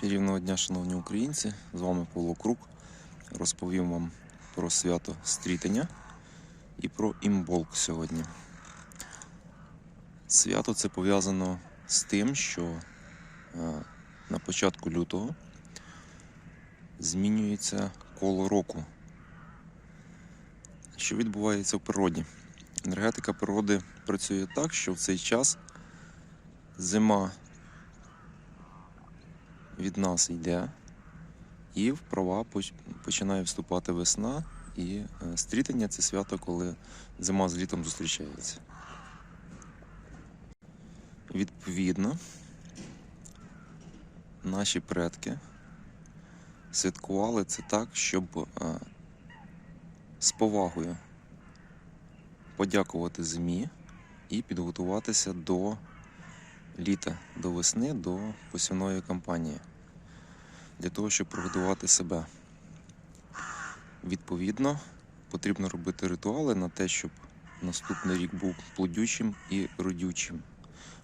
Чарівного дня, шановні українці! З вами Павло Крук. Розповім вам про свято стрітення і про імболк сьогодні. Свято це пов'язано з тим, що е, на початку лютого змінюється коло року. Що відбувається в природі? Енергетика природи працює так, що в цей час зима від нас йде, і в права починає вступати весна, і е, стрітення це свято, коли зима з літом зустрічається. Відповідно, наші предки святкували це так, щоб е, з повагою подякувати зимі і підготуватися до літа, до весни, до посівної кампанії для того, щоб приготувати себе. Відповідно, потрібно робити ритуали на те, щоб наступний рік був плодючим і родючим.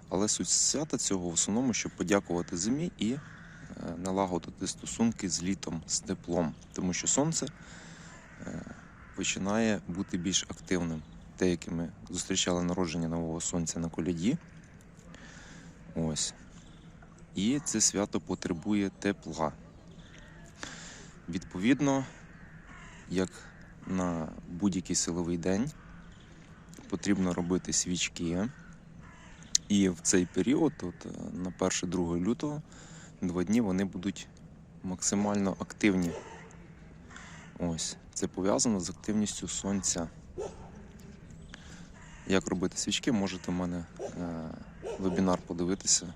Але суть свята цього в основному, щоб подякувати зимі і е, налагодити стосунки з літом, з теплом, тому що сонце е, починає бути більш активним. Те, яке ми зустрічали народження нового сонця на коляді. Ось. І це свято потребує тепла. Відповідно, як на будь-який силовий день, потрібно робити свічки. І в цей період, от, е, на 1-2 лютого, два дні вони будуть максимально активні. Ось. Це пов'язано з активністю сонця. Як робити свічки, можете в мене е, вебінар подивитися,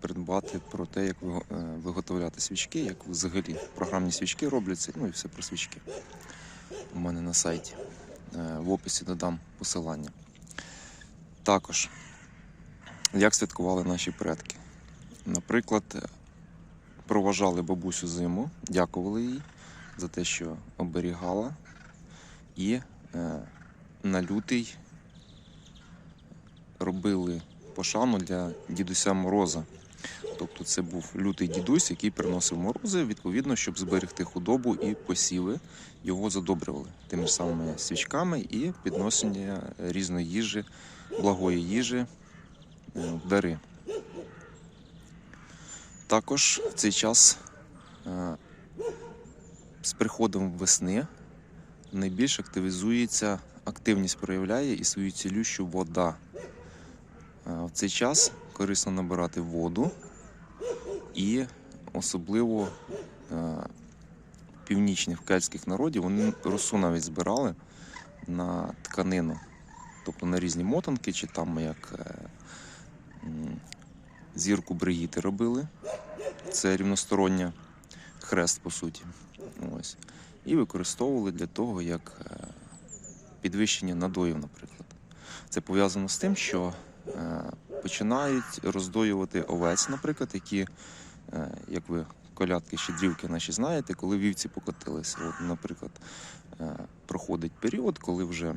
придбати про те, як е, виготовляти свічки, як взагалі програмні свічки робляться, ну і все про свічки. У мене на сайті. Е, В описі додам посилання. Також, як святкували наші предки. Наприклад, е, проважали бабусю зиму, дякували їй за те, що оберігала, і на лютий робили пошану для дідуся Мороза. Тобто це був лютий дідусь, який приносив морози, відповідно, щоб зберегти худобу і посіви, його задобрювали тими самими свічками і підносення різної їжі, благої їжі е, дари. Також в цей час е, з приходом весни найбільш активізується, активність проявляє і свою цілющу вода. Е, В цей час корисно набирати воду і особливо е, північних кельтських народів вони росу навіть збирали на тканину, тобто на різні мотанки, чи там як е, зірку бригіти робили. Це рівностороння хрест, по суті. Ось. І використовували для того, як підвищення надоїв, наприклад. Це пов'язано з тим, що починають роздоювати овець, наприклад, які, е, як ви колядки, щедрівки наші знаєте, коли вівці покотилися. От, наприклад, е, проходить період, коли вже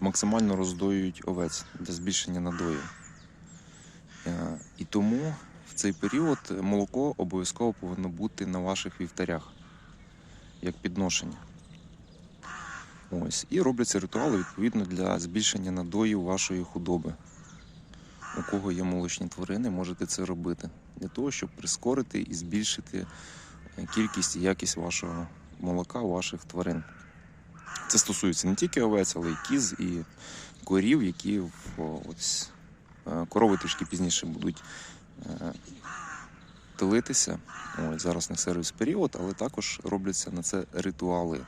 максимально роздоюють овець для збільшення надоїв. Е, І тому в цей період молоко обов'язково повинно бути на ваших вівтарях, як підношення. Ось. І робляться ритуали відповідно для збільшення надоїв вашої худоби. У кого є молочні тварини, можете це робити для того, щоб прискорити і збільшити е, кількість і якість вашого молока ваших тварин. Це стосується не тільки овець, але й кіз і корів, які в ось, е, корови трішки пізніше будуть е, телитися. Ось, зараз не сервіс період, але також робляться на це ритуали.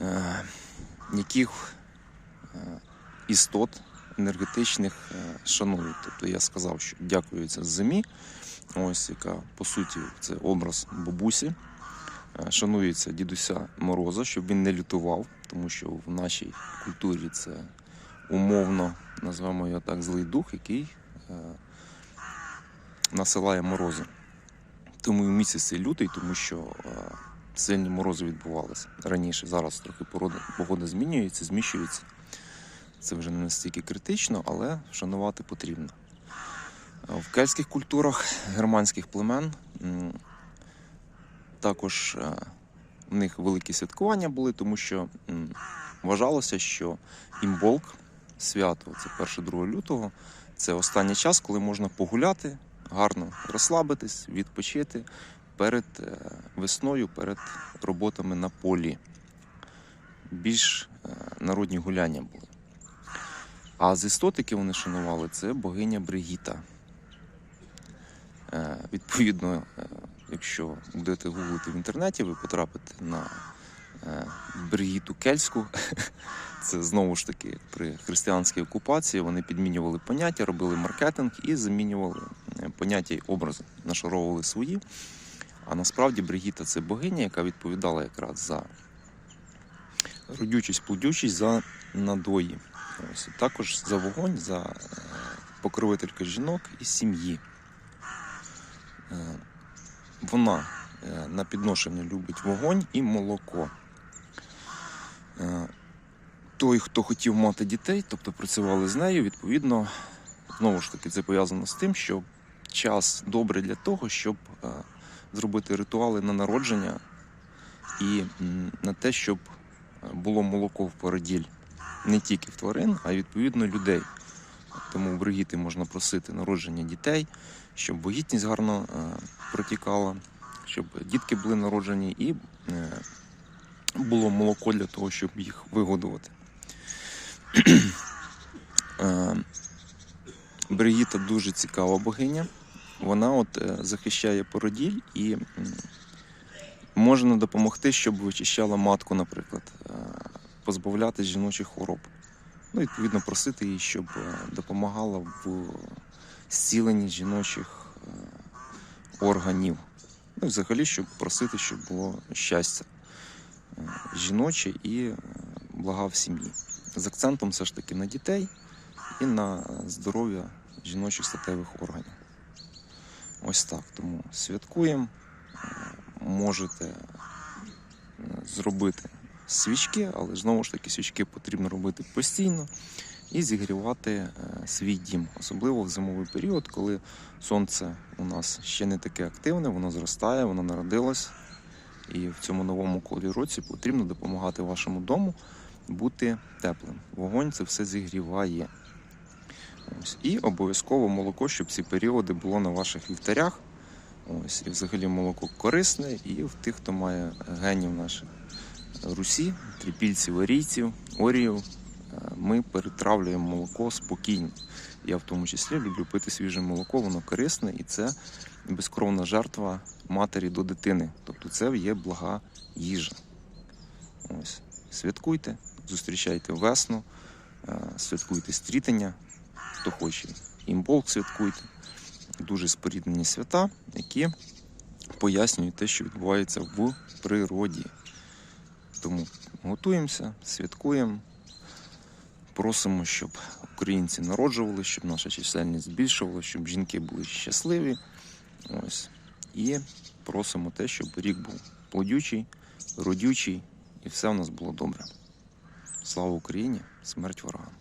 Е, яких е, істот енергетичних е, шанують. Тобто я сказав, що дякується зимі, ось яка по суті це образ бабусі. Шанується дідуся Мороза, щоб він не лютував, тому що в нашій культурі це умовно, назвемо його так, злий дух, який насилає морози. Тому і місяць лютий, тому що сильні морози відбувалися раніше. Зараз трохи порода, погода змінюється, зміщується. Це вже не настільки критично, але вшанувати потрібно. В кельтських культурах германських племен також е, в них великі святкування були, тому що вважалося, що імболк, свято, це 1-2 лютого, це останній час, коли можна погуляти, гарно розслабитись, відпочити перед е, весною, перед роботами на полі. Більш е, народні гуляння були. А з істот, які вони шанували, це богиня Бригіта. Е, Відповідно, якщо будете гуглити в інтернеті, ви потрапите на Бригіту Кельську. Це знову ж таки при християнській окупації вони підмінювали поняття, робили маркетинг і замінювали поняття й образи, нашаровували свої. А насправді Бригіта це богиня, яка відповідала якраз за родючість, плодючість, за надої. Ось, також за вогонь, за е, покровителька жінок і сім'ї. Е, Вона е, на підношення любить вогонь і молоко. Той, хто хотів мати дітей, тобто працювали з нею, відповідно, знову ж таки, це пов'язано з тим, що час добрий для того, щоб зробити ритуали на народження і на те, щоб е, було молоко в породіль не тільки в тварин, а й відповідно людей. Тому в Бригіти можна просити народження дітей, щоб вагітність гарно е, протікала, щоб дітки були народжені і е, було молоко для того, щоб їх вигодувати. Бригіта дуже цікава богиня. Вона от е, захищає породіль і можна допомогти, щоб вичищала матку, наприклад, е, позбавляти жіночих хвороб. Ну, відповідно, просити її, щоб е, допомагала в зціленні жіночих органів. Ну, взагалі, щоб просити, щоб було щастя жіноче і блага в сім'ї. З акцентом все ж таки на дітей і на здоров'я жіночих статевих органів. Ось так. Тому святкуємо. Можете е, зробити свічки, але знову ж таки свічки потрібно робити постійно і зігрівати е, свій дім, особливо в зимовий період, коли сонце у нас ще не таке активне, воно зростає, воно народилось. І в цьому новому колі році потрібно допомагати вашому дому бути теплим. Вогонь це все зігріває. Ось. І обов'язково молоко, щоб ці періоди було на ваших вівтарях. Ось. І взагалі молоко корисне, і в тих, хто має генів наших Русі, трипільців, орійців, оріїв, е, ми перетравлюємо молоко спокійно. Я в тому числі люблю пити свіже молоко, воно корисне і це безкровна жертва матері до дитини. Тобто це є блага їжа. Ось. Святкуйте, зустрічайте весну, е, святкуйте стрітення, хто хоче. Імболк святкуйте. Дуже споріднені свята, які пояснюють те, що відбувається в природі. Тому готуємося, святкуємо, просимо, щоб українці народжували, щоб наша чисельність збільшувалася, щоб жінки були щасливі. Ось. І просимо те, щоб рік був плодючий, родючий і все в нас було добре. Слава Україні! Смерть ворогам!